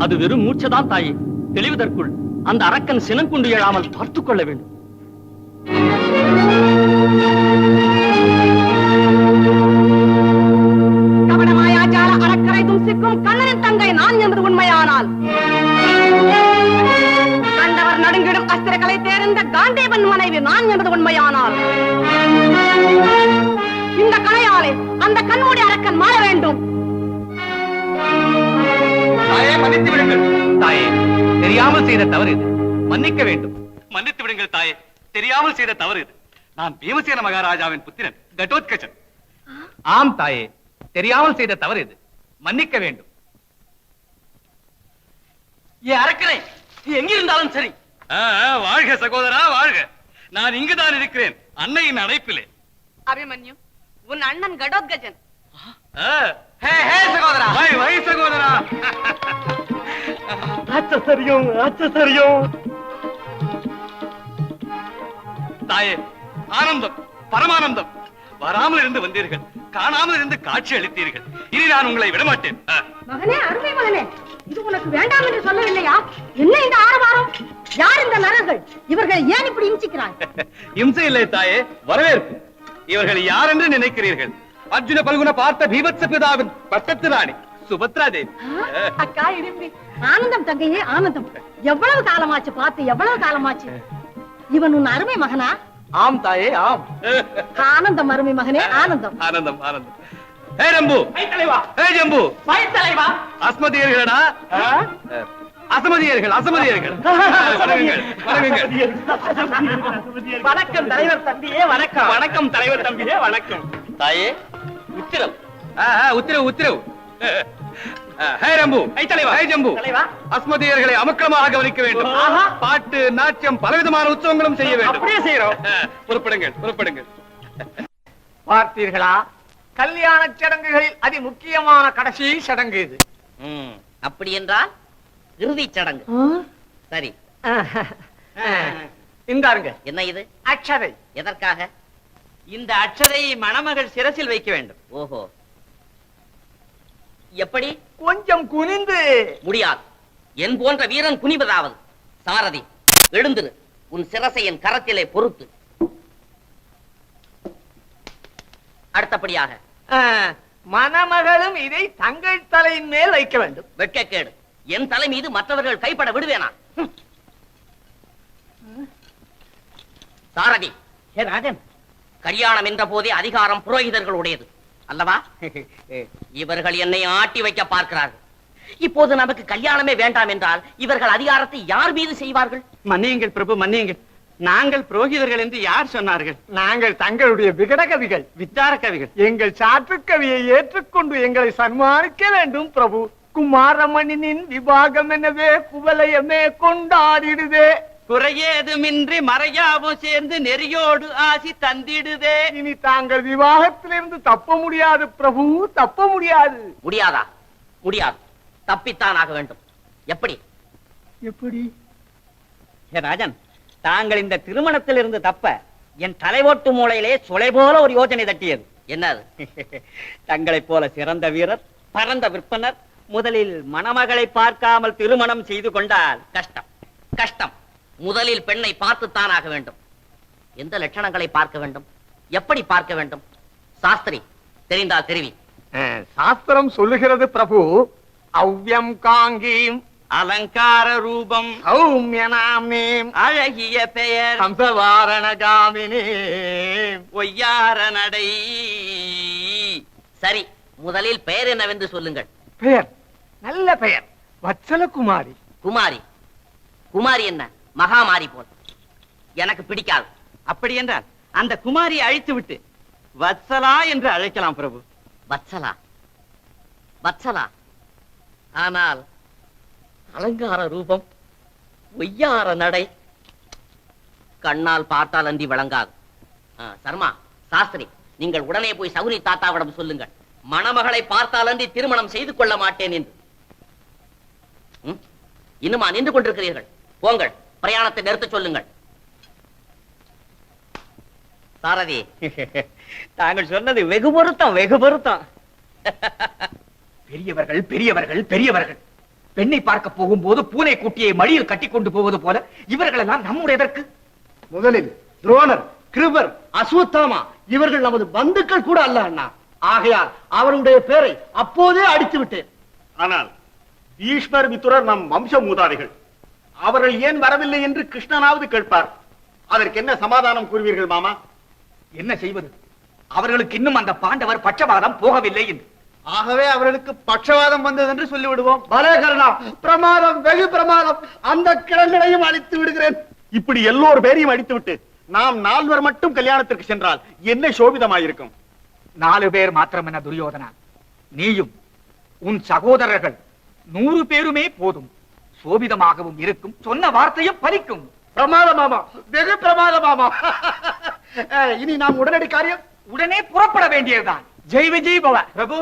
அது வெறும் மூச்சதான் தாயே. தெளிவதற்குள் அந்த அரக்கன் சினங்குண்டு எழாமல் பார்த்துக் கொள்ள வேண்டும். கபடமாயாஜால அறக்கரை தும்சிக்கும் கண்ணனின் தங்கை நான் என்பது உண்மையானால். கண்டவர் நடுங்கிடும் அஸ்திரங்களை தேர்ந்த காண்டேவன் மனைவி நான் என்பது உண்மையானால். இந்த கலையாலே அந்த கண்மூடி அரக்கன் மாற வேண்டும். தாயே மன்னித்து விடுங்கள் தாயே. தெரியாமல் செய்த தவறு இது. மன்னிக்க வேண்டும். மன்னித்து விடுங்கள் தாயே. தெரியாமல் செய்த தவறு இது. நான் பீமசேன மகாராஜாவின் புத்திரன் கடோத்கஜன் ஆம் தாயே. தெரியாமல் செய்த தவறு இது. மன்னிக்க வேண்டும். ஏ அரக்கனே நீ எங்கிருந்தாலும் சரி. வாழ்க சகோதரா வாழ்க. நான் இங்குதான் இருக்கிறேன் அன்னையின் அழைப்பிலே அபிமன்யு உன் அண்ணன் கடோத்கஜன் ஹே ஹே சகோதரா. வை வை சகோதரா. தாயே ஆனந்தம் பரமானந்தம். வராமல் இருந்து வந்தீர்கள். காணாமல் இருந்து காட்சி அளித்தீர்கள். இனி நான் உங்களை விடமாட்டேன். மகனே அருமை மகனே இது உனக்கு வேண்டாம் என்று சொல்லவில்லையா? என்ன இந்த ஆரவாரம்? யார் இந்த நரர்கள்? இவர்கள் ஏன் இப்படி இம்சிக்கிறாய் இம்சை இல்லை தாயே வரவேற்பு. இவர்கள் யார் என்று நினைக்கிறீர்கள்? அர்ஜுன பல்குன பார்த்த பீபத்ச பிதாவின் பட்டத்து ராணி சுபத்ரா தேவி. அக்கா இடும்பி ஆனந்தம் தங்கையே ஆனந்தம். எவ்வளவு காலமாச்சு பார்த்து எவ்வளவு காலமாச்சு? இவன் உன் அருமை மகனா? ஆம் தாயே ஆம். ஆனந்தம் அருமை மகனே ஆனந்தம். ஆனந்தம் ஆனந்தம். ஹே ரம்பு. ஹே ஜம்பு. அஸ்மதியர்களடா அசமதியர்கள் அசமதியர்கள். வணங்குங்கள் வணங்குங்கள் வணக்கம் தலைவர் தம்பியே வணக்கம். வணக்கம் தலைவர் தம்பியே வணக்கம். தாயே. உத்திரவு. உத்திரவு உத்திரவு. அஸ்மதியர்களை அமக்கிரமாக கவனிக்க வேண்டும். ஆஹா. பாட்டு நாட்டியம் பலவிதமான உற்சவங்களும் செய்ய வேண்டும். அப்படியே செய்யறோம். அஹ், புறப்படுங்கள் புறப்படுங்கள். பார்த்தீர்களா? கல்யாண சடங்குகளில் அதி முக்கியமான கடைசி சடங்கு இது. ம், அப்படி என்றால் இறுதிச் சடங்கு. சரி. இந்தாருங்க. என்ன இது? அக்ஷதை. எதற்காக? இந்த அட்சதை மணமகள் சிரசில் வைக்க வேண்டும். ஓஹோ. எப்படி? கொஞ்சம் குனிந்து. முடியாது. என் போன்ற வீரன் குனிவதாவது. சாரதி எழுந்திரு. உன் சிரசை என் கரத்திலே பொறுத்து. அடுத்தபடியாக. மணமகளும் இதை தங்கள் தலையின் மேல் வைக்க வேண்டும். வெட்கக்கேடு. என் தலை மீது மற்றவர்கள் கைப்பட விடுவேனா. சாரதி. ராஜன். கல்யாணம் என்ற போதே அதிகாரம் புரோகிதர்களுடையது. அல்லவா? இவர்கள் என்னை ஆட்டி வைக்க பார்க்கிறார்கள். இப்போது நமக்கு கல்யாணமே வேண்டாம் என்றால் இவர்கள் அதிகாரத்தை யார் மீது செய்வார்கள்? மன்னியுங்கள் பிரபு மன்னியுங்கள். நாங்கள் புரோகிதர்கள் என்று யார் சொன்னார்கள்? நாங்கள் தங்களுடைய விகட கவிகள் வித்தார கவிகள். எங்கள் சாற்று கவியை ஏற்றுக்கொண்டு எங்களை சன்மானிக்க வேண்டும் பிரபு. குமாரமணினின் விபாகம் எனவே குவலயமே கொண்டாடிடுதே குறையேதுமின்றி மறையாவும் சேர்ந்து நெறியோடு ஆசி தந்திடுதே. இனி தாங்கள் விவாகத்திலிருந்து தப்ப முடியாது பிரபு தப்ப முடியாது. முடியாதா? முடியாது. தப்பித்தான் ஆக வேண்டும். எப்படி? எப்படி? ராஜன் தாங்கள் இந்த திருமணத்தில் இருந்து தப்ப என் தலைவோட்டு மூளையிலே சுளை போல ஒரு யோசனை தட்டியது. என்னது? தங்களைப் போல சிறந்த வீரர் பரந்த விற்பனர் முதலில் மணமகளை பார்க்காமல் திருமணம் செய்து கொண்டால் கஷ்டம். கஷ்டம். முதலில் பெண்ணை பார்த்துத்தான் ஆக வேண்டும். எந்த லட்சணங்களை பார்க்க வேண்டும்? எப்படி பார்க்க வேண்டும்? சாஸ்திரி தெரிந்தால் தெரிவி. சாஸ்திரம் சொல்லுகிறது பிரபு அவ்யம் காங்கீம் அலங்கார ரூபம் சௌமியனாமீம் அழகிய பெயர் ஹம்சவாரணகாமினி ஒய்யார நடை. சரி முதலில் பெயர் என்னவென்று சொல்லுங்கள். பெயர் நல்ல பெயர் வத்சலகுமாரி குமாரி. குமாரி என்ன? மகாமாரி போல். எனக்கு பிடிக்காது. அப்படி என்றால் அந்த குமாரியை அழித்து விட்டு வத்சலா என்று அழைக்கலாம் பிரபு. வத்சலா? வத்சலா? ஆனால் அலங்கார ரூபம் ஒய்யார நடை. கண்ணால் பார்த்தால் அன்றி விளங்காது. ஆ, சர்மா சாஸ்திரி நீங்கள் உடனே போய் சகுனி தாத்தாவிடம் சொல்லுங்கள். மணமகளை பார்த்தால் அன்றி திருமணம் செய்து கொள்ள மாட்டேன் என்று? இன்னுமா நின்று கொண்டிருக்கிறீர்கள்? போங்கள். பிரயாணத்தை நிறுத்தச் சொல்லுங்கள். சாரதி தாங்கள் சொன்னது வெகு பொருத்தம் வெகு பொருத்தம். பெரியவர்கள் பெரியவர்கள் பெரியவர்கள். பெண்ணை பார்க்க போகும்போது பூனை குட்டியை மடியில் கட்டி கொண்டு போவது போல இவர்களெல்லாம் நம்முடைய எதற்கு முதலில் துரோணர் கிருபர் அஸ்வத்தாமா இவர்கள் நமது பந்துக்கள் கூட அல்ல அண்ணா. ஆகையால் அவருடைய பேரை அப்போதே அடித்து விட்டேன் ஆனால் பீஷ்மர் மித்துரர் நம் வம்ச மூதாதைகள். அவர்கள் ஏன் வரவில்லை என்று கிருஷ்ணனாவது கேட்பார். அதற்கு என்ன சமாதானம் கூறுவீர்கள் மாமா? என்ன செய்வது? அவர்களுக்கு இன்னும் அந்த பாண்டவர் பட்சபாதம் போகவில்லை என்று. ஆகவே அவர்களுக்கு பட்சவாதம் வந்தது என்று சொல்லிவிடுவோம். பலேகரணா பிரமாதம் வெகு பிரமாதம். அந்த கிழங்களையும் அழித்து விடுகிறேன். இப்படி எல்லோர் பேரையும் அடித்துவிட்டு நாம் நால்வர் மட்டும் கல்யாணத்திற்கு சென்றால் என்ன சோபிதமாயிருக்கும்? நாலு பேர் மாத்திரம் என துரியோதனா. நீயும் உன் சகோதரர்கள் நூறு பேருமே போதும். சோபிதமாகவும் இருக்கும். சொன்ன வார்த்தையும் பலிக்கும். பிரமாதமாமா. வெகு பிரமாதமாமா. இனி நாம் உடனடி காரியம் உடனே புறப்பட வேண்டியதுதான். ஜெய் விஜய் பவ. பிரபு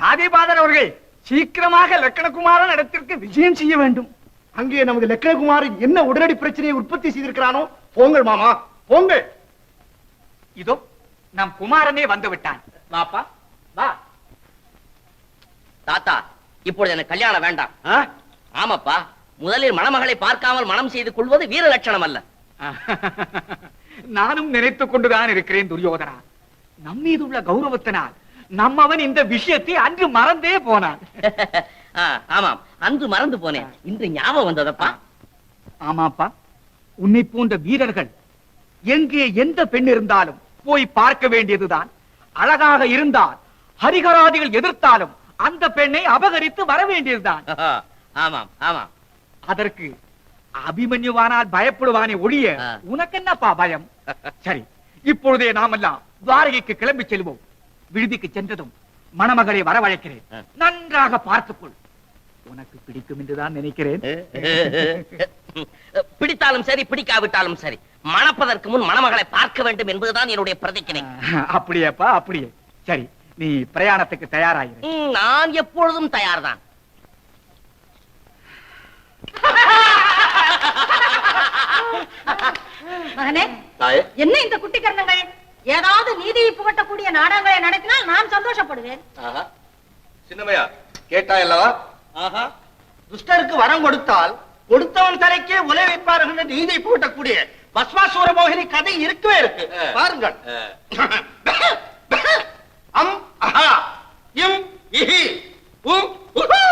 தாதிபாதர் அவர்கள் சீக்கிரமாக லக்கணகுமாரன் இடத்திற்கு விஜயம் செய்ய வேண்டும். அங்கே நமது லட்சகுமாரின் என்ன உடனடி பிரச்சனையை உற்பத்தி செய்திருக்கிறானோ போங்கள் மாமா போங்கள். இதோ நம் குமாரனே வந்து விட்டான் வாப்பா வா. தாத்தா இப்பொழுது எனக்கு கல்யாணம் வேண்டாம்? ஆமாப்பா. முதலில் மணமகளை பார்க்காமல் மனம் செய்து கொள்வது வீர லட்சணம் அல்ல. நானும் நினைத்துக் கொண்டுதான் இருக்கிறேன் துரியோதனா. நம் மீது உள்ள கௌரவத்தினால் நம்மவன் இந்த விஷயத்தை அன்று மறந்தே போனான். ஆமாம். அன்று மறந்து போனேன். இன்று ஞாபகம் வந்ததப்பா? ஆமாப்பா. உன்னை போன்ற வீரர்கள் எங்கே எந்த பெண் இருந்தாலும் போய் பார்க்க வேண்டியதுதான். அழகாக இருந்தால் ஹரிகராதிகள் எதிர்த்தாலும் அந்த பெண்ணை அபகரித்து வர வேண்டியதுதான். ஆமாம் ஆமாம். அதற்கு அபிமன்யுவானால் பயப்படுவானே ஒழிய. உனக்கு என்னப்பா பயம்? சரி இப்பொழுதே நாமெல்லாம் துவாரகைக்கு கிளம்பி செல்வோம். விடுதிக்கு சென்றதும் மணமகளை வரவழைக்கிறேன். நன்றாக பார்த்துக்கொள். உனக்கு பிடிக்கும் என்றுதான் நினைக்கிறேன். பிடித்தாலும் சரி பிடிக்காவிட்டாலும் சரி. மணப்பதற்கு முன் மணமகளை பார்க்க வேண்டும் என்பதுதான் என்னுடைய பிரதிக்கினை அப்படியேப்பா அப்படியே. சரி நீ பிரயாணத்துக்கு தயாராயிரு. ம், நான் எப்பொழுதும் தயார்தான். மகனே தாயே. என்ன இந்த குட்டி கர்ணங்கள் ஏதாவது நீதியை புகட்டக்கூடிய நாடகங்களை நடத்தினால் நான் சந்தோஷப்படுவேன். சின்னமையா கேட்டாய் அல்லவா? ஆஹா. துஷ்டருக்கு வரம் கொடுத்தால் கொடுத்தவன் தலைக்கே உலை வைப்பார்கள் என்று நீதி பூட்டக்கூடிய பஸ்மாசுர மோகினி கதை இருக்கவே இருக்கு. பாருங்கள். அம் அஹா இம் இஹி உம் உஹு.